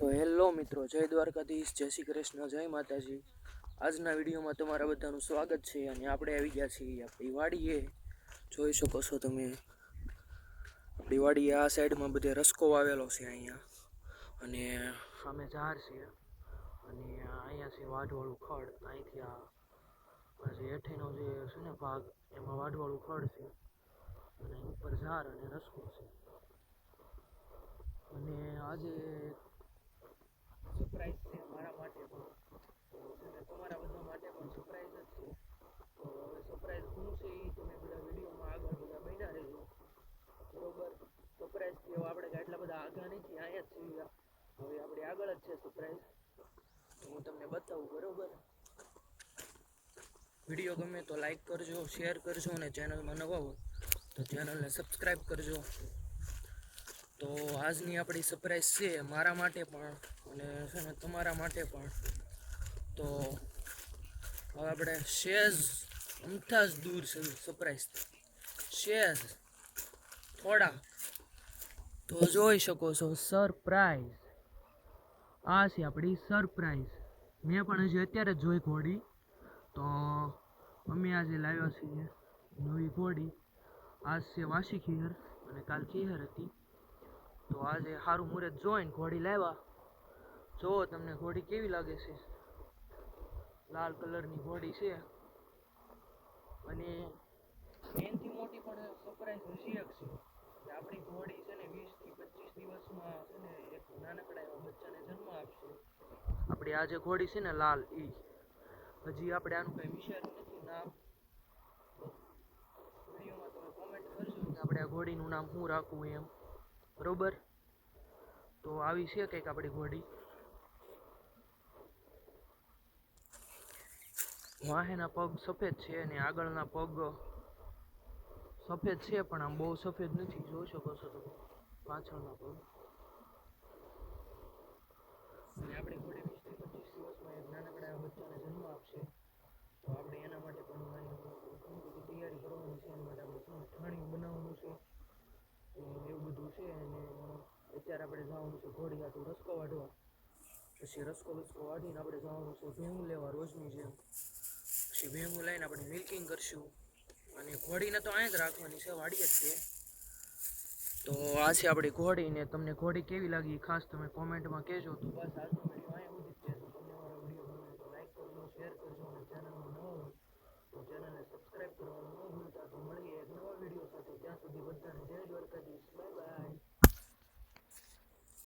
તો હેલો મિત્રો, જય દ્વારકાધીશ, જય શ્રી કૃષ્ણ, જય માતાજી. આજના વિડીયોમાં તમારા બધાનું સ્વાગત છે અને આપણે આવી ગયા છીએ આપણી વાડીએ જોઈ શકો છો તમે. આપણી વાડીએ આ સાઈડમાં બધે રસકો વાવેલો છે અહીંયા. અને સામે ઝાડ છે. અને અહીંયા છે વાઢવાળું ખડ. અહીંથી આ પછી હેઠેનો જે છે ને ભાગ, એમાં વાઢવાળું ખડ છે. અને ઉપર ઝાડ અને રસકો છે. અને આજે સરપ્રાઈઝ છે મારા માટે પણ. અને તમારા બધા માટે પણ સરપ્રાઈઝ જ છે. તો હવે સરપ્રાઈઝ શું છે એ તમે બધા વિડીયોમાં આગળ બધા બન્યા રહેજો. બરોબર? સરપ્રાઈઝ થયો આપણે એટલા બધા આગળ નથી, અહીંયા જ છીએ. હવે આપણે આગળ જ છે સરપ્રાઈઝ હું તમને બતાવું, બરોબર? વીડિયો ગમે તો લાઈક કરજો શેર કરજો અને ચેનલમાં નવા હોય તો ચેનલને સબસ્ક્રાઈબ કરજો. તો આજની આપણી સરપ્રાઈઝ છે મારા માટે પણ અને છે ને તમારા માટે પણ. તો હવે આપણે શેઝ અમથા જ દૂર છે સરપ્રાઈઝ શેઝ થોડા. તો જોઈ શકો છો સરપ્રાઈઝ આ છે આપણી સરપ્રાઈઝ મેં પણ હજી અત્યારે જ જોઈ ઘોડી. તો અમે આજે લાવ્યા છીએ નવી ઘોડી. આજ છે વાસી ખીર અને કાલ ખીર હતી. તો આજે સારું મુહૂર્ત જોઈને ઘોડી લાવ્યા. જો તમને ઘોડી કેવી લાગે છે? લાલ કલરની ઘોડી છે. અને એનથી મોટી પણ સરપ્રાઈઝ હજી એક છે આપણી ઘોડી છે ને વીસથી પચીસ દિવસમાં છે ને એક નાનકડા એવા બચ્ચાને જન્મ આપશે. આપણી આ જે ઘોડી છે ને લાલ એ હજી આપણે આનું કંઈ વિચાર્યું નથી નામ વિડીયોમાં તમે કોમેન્ટ કરજો કે આપણે આ ઘોડીનું નામ શું રાખવું એમ. બરોબર? તો આવી છે કંઈક આપણી ઘોડી વાહેના પગ સફેદ છે અને આગળના પગ સફેદ છે, પણ આમ બહુ સફેદ નથી. જોઈ શકો છો તમે પાછળના પગ. આપણી ઘોડી અત્યારે આપણે જવાનું છે ઘોડી હાથું રસ્કો વાઢવા. પછી રસ્કો રસ્કો વાઢીને આપણે જવાનું છે ભેંગું લેવા રોજની જેમ. પછી ભેંગું લઈને આપણે મિલ્કિંગ કરશું. અને ઘોડીને તો અહીંયા જ રાખવાની છે, વાડીએ જ છે. તો આ છે આપણી ઘોડી ને તમને ઘોડી કેવી લાગી ખાસ તમે કોમેન્ટમાં કહેજો. તો બસ આજનો વીડિયો અહીંયા સુધી છે. તમને મારો વીડિયો ગમે તો લાઈક કરજો શેર કરજો અને ચેનલમાં નવો હોય તો ચેનલને સબસ્ક્રાઇબ કરવાનું ન ભૂલતા. તો મળીએ એક નવા વીડિયો સાથે. ત્યાં સુધી બધાને જય દ્વારકાજી